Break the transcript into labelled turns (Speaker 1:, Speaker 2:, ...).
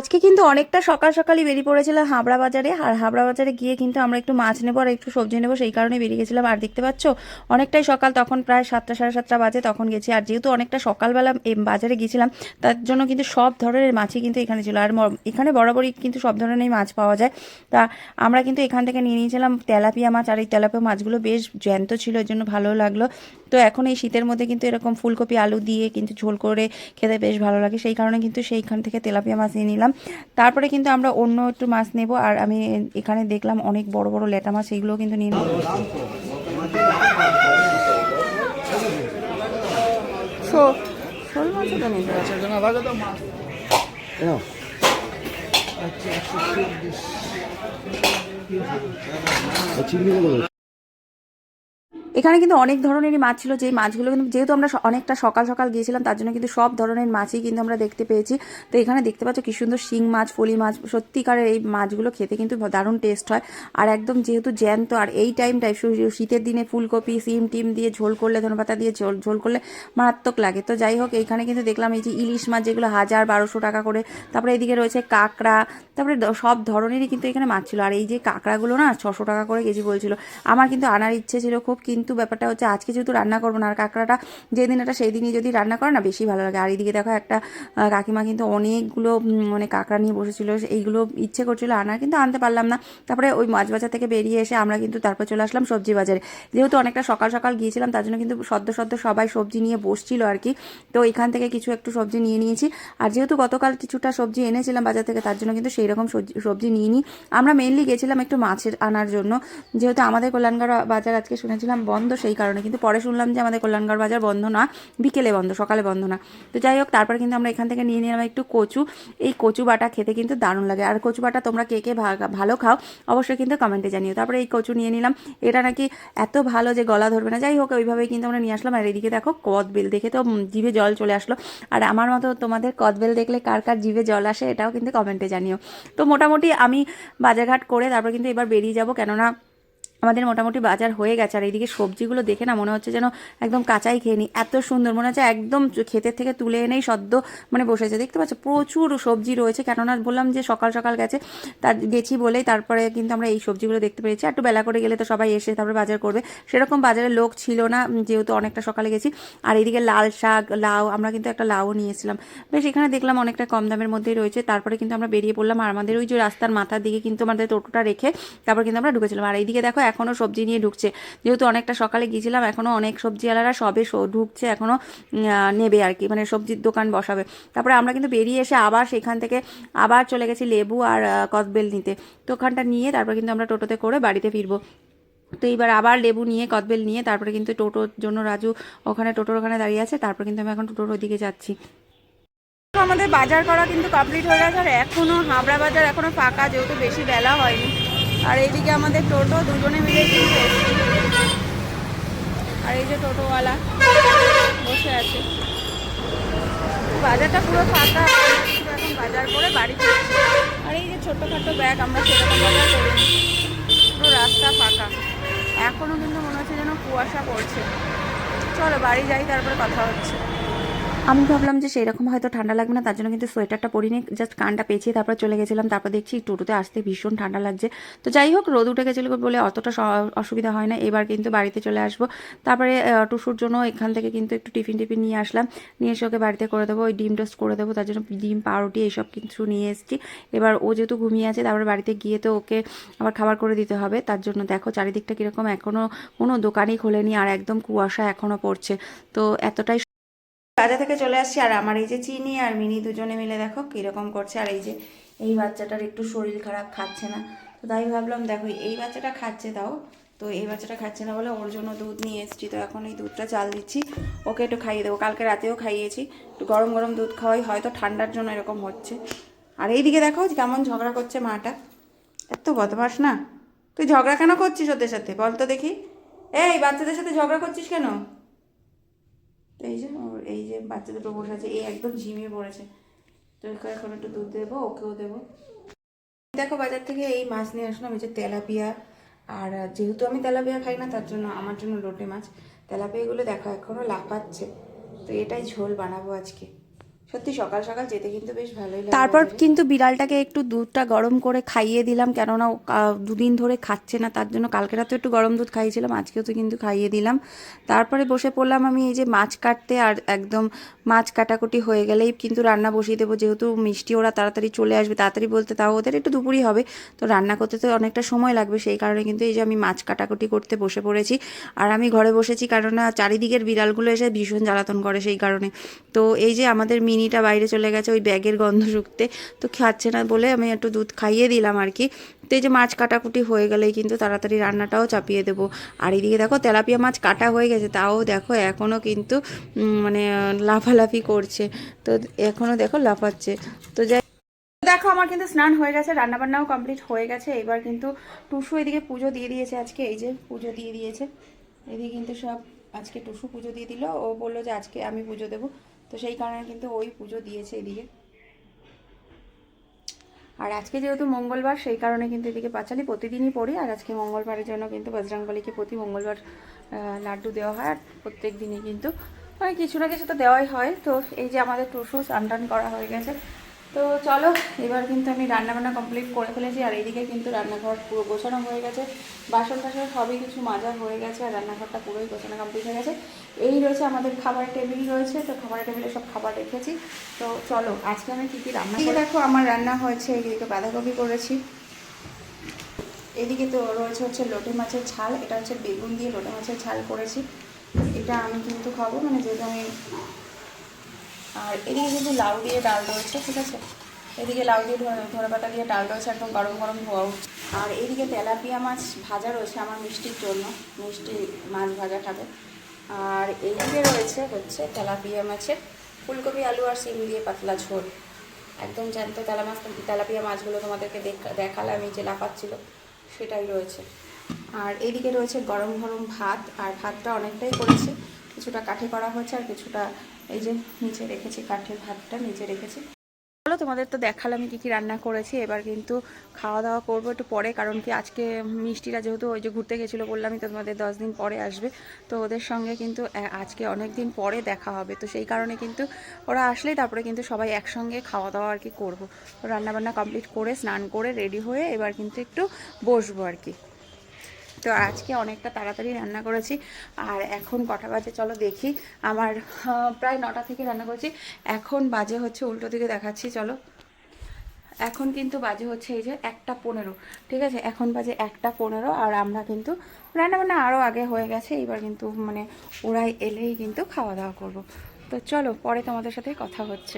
Speaker 1: আজকে কিন্তু অনেকটা সকাল সকালই বেরিয়ে পড়েছিলাম হাবড়া বাজারে আর হাবড়া বাজারে গিয়ে কিন্তু আমরা একটু মাছ নেব আর একটু সবজি নেব, সেই কারণে বেরিয়ে গেছিলাম। আর দেখতে পাচ্ছ, অনেকটাই সকাল, তখন প্রায় সাতটা, সাড়ে সাতটা বাজে তখন গেছি। আর যেহেতু অনেকটা সকালবেলা বাজারে গিয়েছিলাম, তার জন্য কিন্তু সব ধরনের মাছই কিন্তু এখানে ছিল। আর এখানে বরাবরই কিন্তু সব ধরনের মাছ পাওয়া যায়। তা আমরা কিন্তু এখান থেকে নিয়ে নিয়েছিলাম তেলাপিয়া মাছ, আর এই তেলাপিয়া মাছগুলো বেশ জ্যান্ত ছিল, এর জন্য ভালো লাগল। তো এখন এই শীতের মধ্যে কিন্তু এরকম ফুলকপি আলু দিয়ে কিন্তু ঝোল করে খেতে বেশ ভালো লাগে। সেই কারণে কিন্তু সেইখান থেকে তেলাপিয়া মাছ নিয়ে নিলাম। তারপরে কিন্তু আমরা অন্য একটু মাছ নেব। আর আমি এখানে দেখলাম অনেক বড় বড় লেটা মাছ সেইগুলো কিন্তু নিয়ে নেব শোল মাছও তো নিতে হবে। এখানে কিন্তু অনেক ধরনেরই মাছ ছিল, যেই মাছগুলো কিন্তু যেহেতু আমরা অনেকটা সকাল সকাল গিয়েছিলাম, তার জন্য কিন্তু সব ধরনের মাছই কিন্তু আমরা দেখতে পেয়েছি। তো এখানে দেখতে পাচ্ছ কি সুন্দর শিং মাছ, ফলি মাছ, সত্যিকারের এই মাছগুলো খেতে কিন্তু দারুণ টেস্ট হয়। আর একদম যেহেতু জ্যান্ত, আর এই টাইমটায় শীতের দিনে ফুলকপি, সিম টিম দিয়ে ঝোল করলে, ধনেপাতা দিয়ে ঝোল ঝোল করলে মারাত্মক লাগে। তো যাই হোক এইখানে কিন্তু দেখলাম এই যে ইলিশ মাছ, যেগুলো হাজার বারোশো টাকা করে, তারপরে এইদিকে রয়েছে কাঁকড়া, তারপরে সব ধরনেরই কিন্তু এখানে মাছ ছিল। আর এই যে কাঁকড়াগুলো না, ছশো টাকা করে কেজি বলছিল। আমার কিন্তু আনার ইচ্ছে ছিল খুব, কিন্তু ব্যাপারটা হচ্ছে আজকে যেহেতু রান্না করব না, আর কাঁকড়াটা যেদিন এটা সেই দিনই যদি রান্না করে না বেশি ভালো লাগে। আর এইদিকে দেখো একটা কাকিমা কিন্তু অনেকগুলো মানে কাঁকড়া নিয়ে বসেছিল, এইগুলো ইচ্ছে করছিল আনার, কিন্তু আনতে পারলাম না। তারপরে ওই মাছ বাজার থেকে বেরিয়ে এসে আমরা কিন্তু তারপর চলে আসলাম সবজি বাজারে। যেহেতু অনেকটা সকাল সকাল গিয়েছিলাম, তার জন্য কিন্তু সদ্য সদ্য সবাই সবজি নিয়ে বসছিল আর কি। তো এখান থেকে কিছু একটু সবজি নিয়ে নিয়েছি। আর যেহেতু গতকাল কিছুটা সবজি এনেছিলাম বাজার থেকে, তার জন্য কিন্তু সেই রকম সবজি নিয়ে নিই আমরা মেনলি গেছিলাম একটু মাছের আনার জন্য। যেহেতু আমাদের কল্যাণগড় বাজার আজকে শুনেছিলাম বন্ধ সেই কারণে। কিন্তু পরে শুনলাম যে আমাদের কল্যাণগড় বাজার বন্ধ না, বিকেলে বন্ধ, সকালে বন্ধ না। তো যাই হোক, তারপর কিন্তু আমরা এখান থেকে নিয়ে নিলাম একটু কচু। এই কচু বাটা খেতে কিন্তু দারুণ লাগে। আর কচু বাটা তোমরা কে কে ভালো খাও অবশ্যই কিন্তু কমেন্টে জানিও। তারপরে এই কচু নিয়ে নিলাম। এটা নাকি এত ভালো যে গলা ধরবে না। যাই হোক, ওইভাবেই কিন্তু আমরা নিয়ে আসলাম। আর এদিকে দেখো কদবেল। দেখে তো জিভে জল চলে আসলো। আর আমার মতো তোমাদের কদবেল দেখলে কার কার জিভে জল আসে, এটাও কিন্তু কমেন্টে জানিও। তো মোটামুটি আমি বাজারঘাট করে তারপর কিন্তু এবার বেরিয়ে যাব। কেননা আমাদের মোটামুটি বাজার হয়ে গেছে। আর এইদিকে সবজিগুলো দেখে না মনে হচ্ছে যেন একদম কাঁচাই খেয়ে নিই এত সুন্দর মনে হচ্ছে একদম ক্ষেতের থেকে তুলে এনেই সদ্য মানে বসেছে। দেখতে পাচ্ছ, প্রচুর সবজি রয়েছে। কেননা বললাম যে সকাল সকাল গেছে, তার গেছি বলেই তারপরে কিন্তু আমরা এই সবজিগুলো দেখতে পেয়েছি। একটু বেলা করে গেলে তো সবাই এসে তারপরে বাজার করবে। সেরকম বাজারে লোক ছিল না যেহেতু অনেকটা সকালে গেছি। আর এইদিকে লাল শাক, লাউ, আমরা কিন্তু একটা লাউ নিয়েছিলাম। বেশ, এখানে দেখলাম অনেকটা কম দামের মধ্যেই রয়েছে। তারপরে কিন্তু আমরা বেরিয়ে পড়লাম। আর আমাদের ওই যে রাস্তার মাথার দিকে কিন্তু আমাদের টোটোটা রেখে তারপর কিন্তু আমরা ঢুকেছিলাম। আর এইদিকে দেখো এখনও সবজি নিয়ে ঢুকছে। যেহেতু অনেকটা সকালে গিয়েছিলাম এখনও অনেক সবজিওয়ালারা সবে ঢুকছে এখনও নেবে আর কি মানে সবজির দোকান বসাবে। তারপরে আমরা কিন্তু বেরিয়ে এসে আবার সেখান থেকে আবার চলে গেছি লেবু আর কদবেল নিতে। তো ওখানটা নিয়ে তারপর কিন্তু আমরা টোটোতে করে বাড়িতে ফিরবো। তো এইবার আবার লেবু নিয়ে, কদবেল নিয়ে, তারপরে কিন্তু টোটোর জন্য রাজু ওখানে, টোটোর ওখানে দাঁড়িয়ে আছে। তারপর কিন্তু আমি এখন টোটোর ওদিকে যাচ্ছি। আমাদের বাজার করা কিন্তু কমপ্লিট হয়ে গেছে, আর এখনও হাবড়া বাজার এখনও ফাঁকা, যেহেতু বেশি বেলা হয়নি। আর এইদিকে আমাদের টোটো, দুজনে মিলে আর এই যে টোটোওয়ালা বসে আছে। বাজারটা পুরো ফাঁকা, এখন বাজার করে বাড়ি আর এই যে ছোট্টখাটো ব্যাগ, আমরা সেরকম বাজার করিনি। পুরো রাস্তা ফাঁকা। এখনও কিন্তু মনে হচ্ছে যেন কুয়াশা পড়ছে। চলো বাড়ি যাই, তারপরে কথা হচ্ছে। আমি ভাবলাম যে সেই রকম হয়তো ঠান্ডা লাগবে না, তার জন্য কিন্তু সোয়েটারটা পরিনি জাস্ট কানটা পেঁচিয়ে তারপর চলে গেছিলাম, তারপর দেখছি টোটোতে আসতে ভীষণ ঠান্ডা লাগছে। তো যাই হোক, রোদ উঠে গেছিল বলে অতটা অসুবিধা হয় না, এবার কিন্তু বাড়িতে চলে আসব। তারপরে টুসুর জন্য এখান থেকে কিন্তু একটু টিফিন টিফিন নিয়ে আসলাম, নিয়ে এসে ওকে বাড়িতে করে দেবো, ওই ডিম টোস্ট করে দেবো, তার জন্য ডিম, পাউরুটি এইসব কিছু নিয়ে এসেছি। এবার ও যেহেতু ঘুমিয়ে আছে, তারপরে বাড়িতে গিয়ে তো ওকে আবার খাবার করে দিতে হবে, তার জন্য দেখো চারিদিকটা কীরকম এখনও কোনো দোকানই খোলেনি আর একদম কুয়াশা এখনও পড়ছে। তো এতটাই বাজা থেকে চলে আসছি, আর আমার এই যে চিনি আর মিনি দুজনে মিলে দেখো কীরকম করছে, আর এই যে এই বাচ্চাটার একটু শরীর খারাপ খাচ্ছে না। তো তাই ভাবলাম, দেখো এই বাচ্চাটা খাচ্ছে তাও, তো এই বাচ্চাটা খাচ্ছে না বলে ওর জন্য দুধ নিয়ে এসেছি। তো এখন এই দুধটা চাল দিচ্ছি, ওকে একটু খাইয়ে দেবো। কালকে রাতেও খাইয়েছি, একটু গরম গরম দুধ খাওয়াই, হয়তো ঠান্ডার জন্য এরকম হচ্ছে। আর এইদিকে দেখো কেমন ঝগড়া করছে মাটা। এত বদমাস না। তুই ঝগড়া কেন করছিস ওদের সাথে? বল তো দেখি। এই বাচ্চাদের সাথে ঝগড়া করছিস কেন? এই যে বাচ্চা দুটো বসে আছে এই একদম ঝিমিয়ে পড়েছে। তো এখন একটু দুধ দেবো, ওকেও দেবো। দেখো বাজার থেকে এই মাছ নিয়ে আসলাম, এই যে তেলাপিয়া। আর যেহেতু আমি তেলাপিয়া খাই না, তার জন্য আমার জন্য লোটে মাছ। তেলাপিয়াগুলো দেখো এখনও লাফাচ্ছে। তো এটাই ঝোল বানাবো আজকে। সত্যি সকাল সকাল যেতে কিন্তু বেশ ভালোই তারপর কিন্তু বিড়ালটাকে একটু দুধটা গরম করে খাইয়ে দিলাম কেননা দুদিন ধরে খাচ্ছে না তার জন্য কালকে রাতে একটু গরম দুধ খাইয়েছিলাম আজকেও তো কিন্তু খাইয়ে দিলাম। তারপরে বসে পড়লাম আমি এই যে মাছ কাটতে আর একদম মাছ কাটাকুটি হয়ে গেলেই কিন্তু রান্না বসিয়ে দেবো যেহেতু মিষ্টি ওরা তাড়াতাড়ি চলে আসবে তাড়াতাড়ি বলতে তাও ওদের একটু দুপুরই হবে তো রান্না করতে তো অনেকটা সময় লাগবে সেই কারণে কিন্তু এই যে আমি মাছ কাটাকুটি করতে বসে পড়েছি আর আমি ঘরে বসেছি কারণ চারিদিকের বিড়ালগুলো এসে ভীষণ জ্বালাতন করে সেই কারণে। তো এই যে আমাদের মিনিটা বাইরে চলে গেছে, ওই ব্যাগের গন্ধ শুকতে। তো খাচ্ছে না বলে আমি একটু দুধ খাইয়ে দিলাম আর কি। তো এই যে মাছ কাটাকুটি হয়ে গেলেই কিন্তু তাড়াতাড়ি রান্নাটাও চাপিয়ে দেবো। আর এইদিকে দেখো তেলাপিয়া মাছ কাটা হয়ে গেছে, তাও দেখো এখনও কিন্তু মানে লাফালাফি করছে। তো এখনও দেখো লাফাচ্ছে। তো যাই দেখো আমার কিন্তু স্নান হয়ে গেছে, রান্নাবান্নাও কমপ্লিট হয়ে গেছে। এবার কিন্তু টুসু এদিকে পুজো দিয়ে দিয়েছে আজকে, এই যে পুজো দিয়ে দিয়েছে। এদিকে কিন্তু সব, আজকে টুসু পুজো দিয়ে দিল। ও বলল যে আজকে আমি পুজো দেবো। তো সেই কারণে কিন্তু ওই পুজো দিয়েছে এদিকে। আর আজকে যেহেতু মঙ্গলবার, সেই কারণে কিন্তু এদিকে পাঁচালি প্রতিদিনই পড়ি। আর আজকে মঙ্গলবারের জন্য কিন্তু বজরংবলীকে প্রতি মঙ্গলবার লাড্ডু দেওয়া হয়। আর প্রত্যেক দিনই কিন্তু মানে কিছু না কিছু তো দেওয়াই হয়। তো এই যে আমাদের টুসু স্নান করা হয়ে গেছে তো চলো এবার কিন্তু আমি রান্নাবান্না কমপ্লিট করে ফেলেছি আর এইদিকে কিন্তু রান্নাঘর পুরো গোছানো হয়ে গেছে। বাসন টাসন সবই কিছু মাজা হয়ে গেছে আর রান্নাঘরটা পুরোই গোছানো কমপ্লিট হয়ে গেছে। এই রয়েছে আমাদের খাবার টেবিল রয়েছে তো খাবারের টেবিলে সব খাবার রেখেছি। তো চলো আজকে আমি কী কী রান্না করি দেখো আমার রান্না হয়েছে এইদিকে বাঁধাকপি করেছি। এদিকে তো রয়েছে হচ্ছে লোটে মাছের ঝাল এটা হচ্ছে বেগুন দিয়ে লোটে মাছের ঝাল করেছি। এটা আমি কিন্তু খাব মানে যেহেতু আমি আর এদিকে কিন্তু লাউ দিয়ে ডাল রয়েছে, ঠিক আছে? এদিকে লাউ দিয়ে ধরে পাতা দিয়ে ডাল রয়েছে, একদম গরম গরম ধোয়া উঠছে। আর এদিকে তেলাপিয়া মাছ ভাজা রয়েছে আমার মিষ্টির জন্য, মিষ্টি মাছ ভাজা খাবে। আর এইদিকে রয়েছে হচ্ছে তেলাপিয়া মাছের ফুলকপি, আলু আর সিম দিয়ে পাতলা ঝোল। একদম জ্যান্ত তেলা মাছ, তেলাপিয়া মাছগুলো তোমাদেরকে দেখ- দেখালাম, এই যে লাফাচ্ছিল, সেটাই রয়েছে। আর এইদিকে রয়েছে গরম গরম ভাত, আর ভাতটা অনেকটাই করেছি। কিছুটা কাঠে করা হয়েছে আর কিছুটা এই যে নিচে রেখেছি কাঠের ভাতটা, নিচে রেখেছি। চলো, তোমাদের তো দেখালাম আমি কী কী রান্না করেছি, এবার কিন্তু খাওয়া দাওয়া করব একটু পরে, কারণ কি আজকে মিষ্টিরা যেহেতু ওই যে ঘুরতে গেছিল বললামই তো তোমাদের দশ দিন পরে আসবে, তো ওদের সঙ্গে কিন্তু আজকে অনেক দিন পরে দেখা হবে, তো সেই কারণে কিন্তু ওরা আসলেই তারপরে কিন্তু সবাই একসঙ্গে খাওয়া দাওয়া আর কি করব। রান্নাবান্না কমপ্লিট করে, স্নান করে রেডি হয়ে এবার কিন্তু একটু বসবো আর কি। তো আজকে অনেকটা তাড়াতাড়ি রান্না করেছি। আর এখন কটা বাজে চলো দেখি। আমার প্রায় নটা থেকে রান্না করেছি। এখন বাজে হচ্ছে উল্টো দিকে দেখাচ্ছি, চলো। এখন কিন্তু বাজে হচ্ছে এই যে একটা পনেরো, ঠিক আছে? এখন বাজে একটা পনেরো আর আমরা কিন্তু রান্না বান্না আরও আগে হয়ে গেছে। এবার কিন্তু মানে ওরাই এলেই কিন্তু খাওয়া দাওয়া করব। তো চলো, পরে তোমাদের সাথে কথা হচ্ছে।